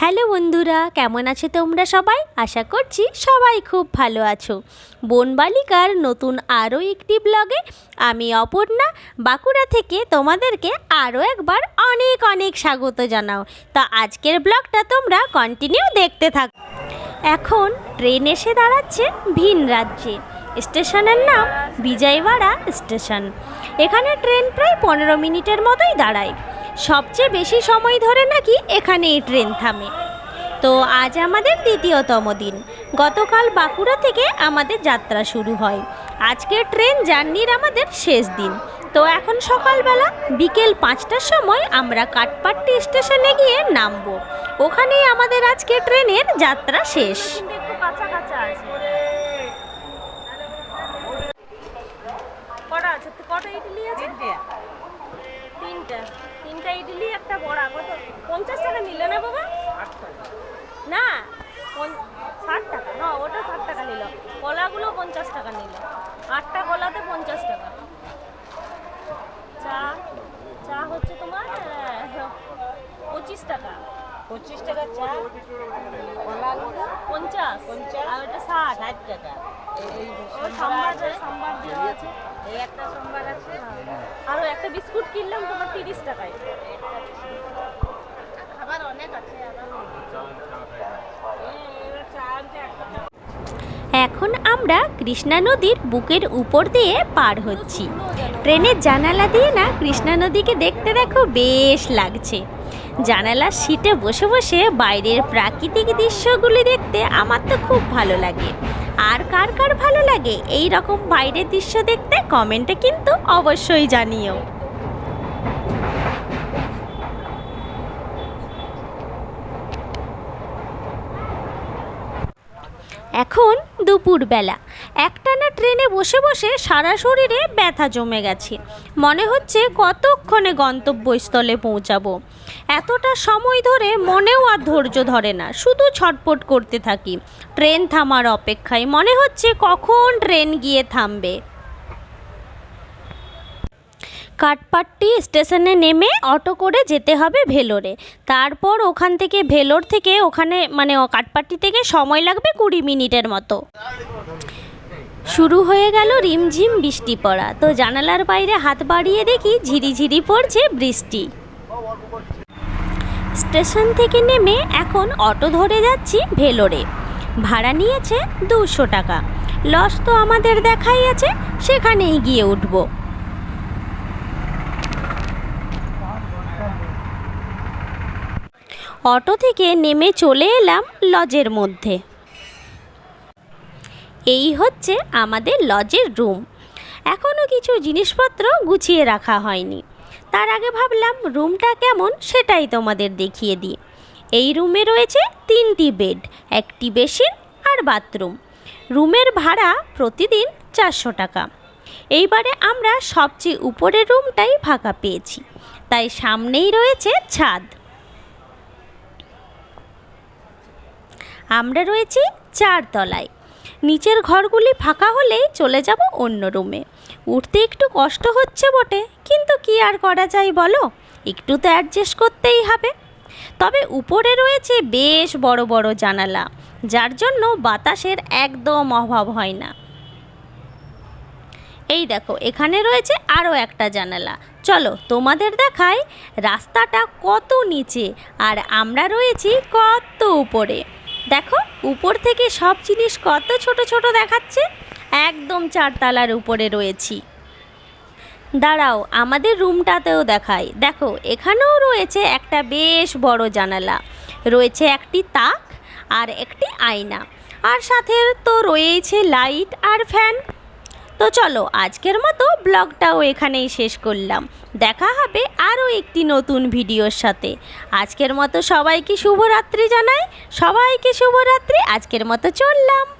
Hello বন্ধুরা, কেমন আছো তোমরা সবাই? আশা করছি সবাই খুব ভালো আছো। বনবালিকার নতুন আরও একটি ব্লগে আমি অপর্ণা, বাঁকুড়া থেকে তোমাদেরকে আরও একবার অনেক অনেক স্বাগত জানাও। তা আজকের ব্লগটা তোমরা কন্টিনিউ দেখতে থাক। এখন ট্রেন এসে দাঁড়াচ্ছে ভিন রাজ্যে। স্টেশনের নাম বিজয়ওয়াড়া স্টেশন। এখানে ট্রেন প্রায় পনেরো মিনিটের মতোই দাঁড়ায়। সবচেয়ে বেশি সময় ধরে নাকি এখানেই ট্রেন থামে। তো আজ আমাদের দ্বিতীয়তম দিন। গতকাল বাঁকুড়া থেকে আমাদের যাত্রা শুরু হয়। আজকে ট্রেন জার্নির আমাদের শেষ দিন। তো এখন সকালবেলা বিকেল পাঁচটার সময় আমরা কাটপাট্টি স্টেশনে গিয়ে নামবো। ওখানেই আমাদের আজকে ট্রেনের যাত্রা শেষ একটু কাঁচা কাঁচা আছে কটা আছে কটা ইডলি আছে তিনটা। তিনটা। ইডলি একটা বড়া। কত? পঞ্চাশ টাকা নিলে না বাবা? না ষাট টাকা। হ্যাঁ ওটা ষাট টাকা নিল। কলাগুলো পঞ্চাশ টাকা নিল। আটটা কলাতে পঞ্চাশ টাকা। চা চা হচ্ছে তোমার পঁচিশ টাকা। পঁচিশ টাকা চা কলাগুলো পঞ্চাশ। পঞ্চাশ। আর ওটা ষাট। ষাট টাকা। ও সাম্বার সাম্বার দেওয়া আছে। একটা সম্বার আছে। একটা বিস্কুট কিনলাম, তোমার তিরিশ টাকায়। খাবার অনেক আছে এখন আমরা কৃষ্ণা নদীর বুকের উপর দিয়ে পার হচ্ছি। ট্রেনের জানালা দিয়ে না কৃষ্ণা নদীকে দেখতে দেখো বেশ লাগছে। জানালার সিটে বসে বসে বাইরের প্রাকৃতিক দৃশ্যগুলি দেখতে আমার তো খুব ভালো লাগে। আর কার কার ভালো লাগে? এই রকম বাইরের দৃশ্য দেখতে কমেন্টে কিন্তু অবশ্যই জানিও। এখন দুপুরবেলা। একটানা ট্রেনে বসে বসে সারা শরীরে ব্যথা জমে গেছে। মনে হচ্ছে কতক্ষণে গন্তব্যস্থলে পৌঁছাবো। এতটা সময় ধরে মনেও আর ধৈর্য ধরে না, শুধু ছটপট করতে থাকি। ট্রেন থামার অপেক্ষায় মনে হচ্ছে কখন ট্রেন গিয়ে থামবে। কাটপাট্টি স্টেশনে নেমে অটো করে যেতে হবে ভেলোরে। তারপর ওখান থেকে ভেলোর থেকে ওখানে মানে কাটপাট্টি থেকে সময় লাগবে কুড়ি মিনিটের মতো। শুরু হয়ে গেল রিমঝিম বৃষ্টি পড়া। তো জানালার বাইরে হাত বাড়িয়ে দেখি ঝিরিঝিরি পড়ছে বৃষ্টি। স্টেশন থেকে নেমে এখন অটো ধরে যাচ্ছি ভেলোরে। ভাড়া নিয়েছে দুশো টাকা। লস তো আমাদের দেখাই আছে, সেখানেই গিয়ে উঠবো। অটো থেকে নেমে চলে এলাম লজের মধ্যে। এই হচ্ছে আমাদের লজের রুম। এখনও কিছু জিনিসপত্র গুছিয়ে রাখা হয়নি। তার আগে ভাবলাম রুমটা কেমন সেটাই তোমাদের দেখিয়ে দিই। এই রুমে রয়েছে তিনটি বেড, একটি বেসিন আর বাথরুম। রুমের ভাড়া প্রতিদিন চারশো টাকা। এইবারে আমরা সবচেয়ে উপরের রুমটাই ফাঁকা পেয়েছি। তাই সামনেই রয়েছে ছাদ। আমরা রয়েছি চার তলায়। নিচের ঘরগুলি ফাঁকা হলেই চলে যাব অন্য রুমে। উঠতে একটু কষ্ট হচ্ছে বটে, কিন্তু কি আর করা যায় বলো? একটু তো অ্যাডজাস্ট করতেই হবে। তবে উপরে রয়েছে বেশ বড় বড় জানালা, যার জন্য বাতাসের একদম অভাব হয় না। এই দেখো, এখানে রয়েছে আরও একটা জানালা। চলো, তোমাদের দেখায় রাস্তাটা কত নিচে, আর আমরা রয়েছি কত উপরে। দেখো, উপর থেকে সব জিনিস কত ছোট ছোট দেখাচ্ছে। একদম চারতলার উপরে রয়েছি। দাঁড়াও, আমাদের রুমটাতেও দেখাই। দেখো, এখানেও রয়েছে একটা বেশ বড় জানালা। রয়েছে একটি তাক আর একটি আয়না। আর সাথে তো রয়েছে লাইট আর ফ্যান। তো চলো, আজকের মতো ব্লগটাও এখানেই শেষ করলাম। দেখা হবে আরও একটি নতুন ভিডিওর সাথে। আজকের মতো সবাইকে শুভরাত্রি জানাই। সবাইকে শুভরাত্রি। আজকের মতো চললাম।